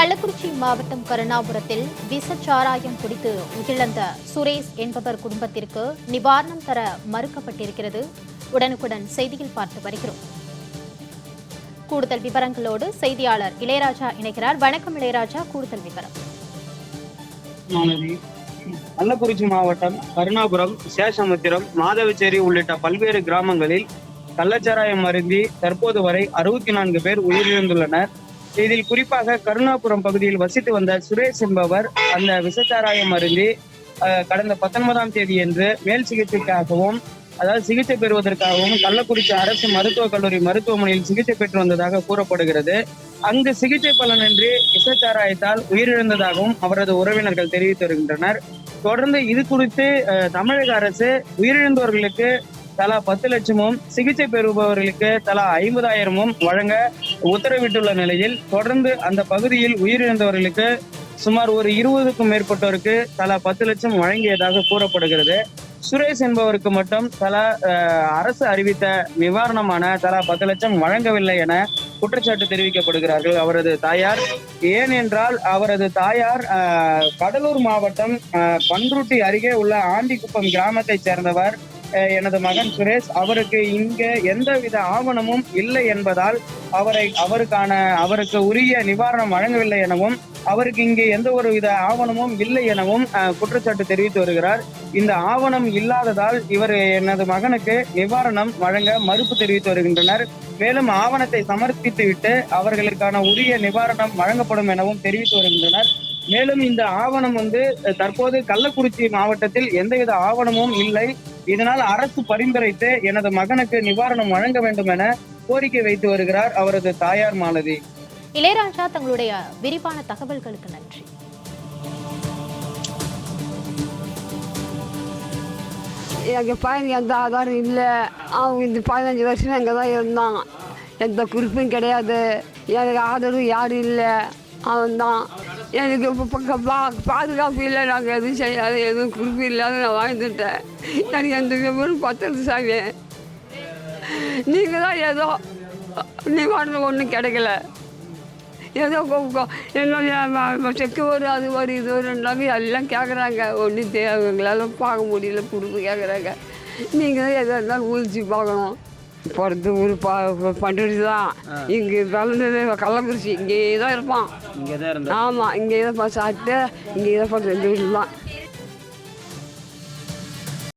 கள்ளக்குறிச்சி மாவட்டம் கருணாபுரத்தில் விஷச்சாராயம் குடித்து உயிரிழந்த சுரேஷ் என்பவர் குடும்பத்திற்கு நிவாரணம் தர மறுக்கப்பட்டிருக்கிறது. உடனுக்குடன் செய்தியில் பார்த்து வருகிறோம். கூடுதல் விவரங்களோடு செய்தியாளர் இளையராஜா இணைகிறார். வணக்கம் இளையராஜா கூடுதல் விவரம். கள்ளக்குறிச்சி மாவட்டம் கருணாபுரம் சேஷமுத்திரம் மாதவச்சேரி உள்ளிட்ட பல்வேறு கிராமங்களில் கள்ளச்சாராயம் அருந்தி தற்போது வரை அறுபத்தி நான்கு பேர் உயிரிழந்துள்ளனர். இதில் குறிப்பாக கருணாபுரம் பகுதியில் வசித்து வந்த சுரேஷ் என்பவர் அந்த விஷச்சாராயம் அருந்தி கடந்த பத்தொன்பதாம் தேதி என்று மேல் சிகிச்சைக்காகவும் அதாவது சிகிச்சை பெறுவதற்காகவும் கள்ளக்குறிச்சி அரசு மருத்துவக் கல்லூரி மருத்துவமனையில் சிகிச்சை பெற்று வந்ததாக கூறப்படுகிறது. அங்கு சிகிச்சை பலனின்றி விசச்சாராயத்தால் உயிரிழந்ததாகவும் அவரது உறவினர்கள் தெரிவித்து வருகின்றனர். தொடர்ந்து இது குறித்து அஹ், தமிழக அரசு உயிரிழந்தவர்களுக்கு தலா பத்து லட்சமும் சிகிச்சை பெறுபவர்களுக்கு தலா ஐம்பதாயிரமும் வழங்க உத்தரவிட்டுள்ள நிலையில் தொடர்ந்து அந்த பகுதியில் உயிரிழந்தவர்களுக்கு சுமார் ஒரு இருபதுக்கும் மேற்பட்டோருக்கு தலா பத்து லட்சம் வழங்கியதாக கூறப்படுகிறது. சுரேஷ் என்பவருக்கு மட்டும் தலா அஹ், அரசு அறிவித்த நிவாரணமான தலா பத்து லட்சம் வழங்கவில்லை என குற்றச்சாட்டு தெரிவிக்கப்படுகிறார்கள் அவரது தாயார். ஏனென்றால் அவரது தாயார் கடலூர் மாவட்டம் பன்ருட்டி அருகே உள்ள ஆண்டிக்குப்பம் கிராமத்தைச் சேர்ந்தவர். எனது மகன் சுரேஷ் அவருக்கு இங்க எந்தவித ஆவணமும் இல்லை என்பதால் அவரை அவருக்கான அவருக்கு உரிய நிவாரணம் வழங்கவில்லை எனவும் அவருக்கு இங்கே எந்த ஒரு வித ஆவணமும் இல்லை எனவும் குற்றச்சாட்டு தெரிவித்து வருகிறார். இந்த ஆவணம் இல்லாததால் இவர் எனது மகனுக்கு நிவாரணம் வழங்க மறுப்பு தெரிவித்து வருகின்றனர். மேலும் ஆவணத்தை சமர்ப்பித்து விட்டு அவர்களுக்கான உரிய நிவாரணம் வழங்கப்படும் எனவும் தெரிவித்து வருகின்றனர். மேலும் இந்த ஆவணம் வந்து தற்போது கள்ளக்குறிச்சி மாவட்டத்தில் எந்தவித ஆவணமும் இல்லை. இதனால் அரசு பரிந்துரைத்து எனது மகனுக்கு நிவாரணம் வழங்க வேண்டும் என கோரிக்கை வைத்து வருகிறார் அவரது தாயார் மாலதி. இளையராஜா தங்களுடைய விரிவான தகவல்களுக்கு நன்றி. எங்கள் பையனுக்கு எந்த ஆதாரம் இல்லை. அவன் இந்த பதினஞ்சு வருஷம் அங்கே தான் இருந்தான் எந்த குறிப்பும் கிடையாது. எனக்கு ஆதரவு யாரும் இல்லை. அவன் தான். எனக்கு இப்போ பக்கம் பா பாதுகாப்பு இல்லை நாங்கள் எதுவும் செய்யாது எதுவும் குறிப்பு இல்லாத நான் வாழ்ந்துட்டேன். எனக்கு எந்த விவரம் பத்தது சாமி நீங்கள் தான் ஏதோ நிவாரணம் ஒன்றும் கிடைக்கல. ஏதோ என்னோட செக்கு வரும் அது வரும் இது வரும்னாங்க எல்லாம் கேட்குறாங்க ஒன்றும் தேவைங்களால பார்க்க முடியல கொடுப்பு கேட்குறாங்க நீங்கள் தான் எதாக இருந்தாலும் ஊழிச்சு பார்க்கணும். பிறந்த ஊர் பா பண்ருட்டி தான் இங்கே வளர்ந்தது கள்ளக்குறிச்சி. இங்கே தான் இருப்பான். இங்கே தான் ஆமாம் இங்கே தான் சாப்பிட்டு இங்கே தான் பார்த்து ரெண்டு வீட்டில் தான்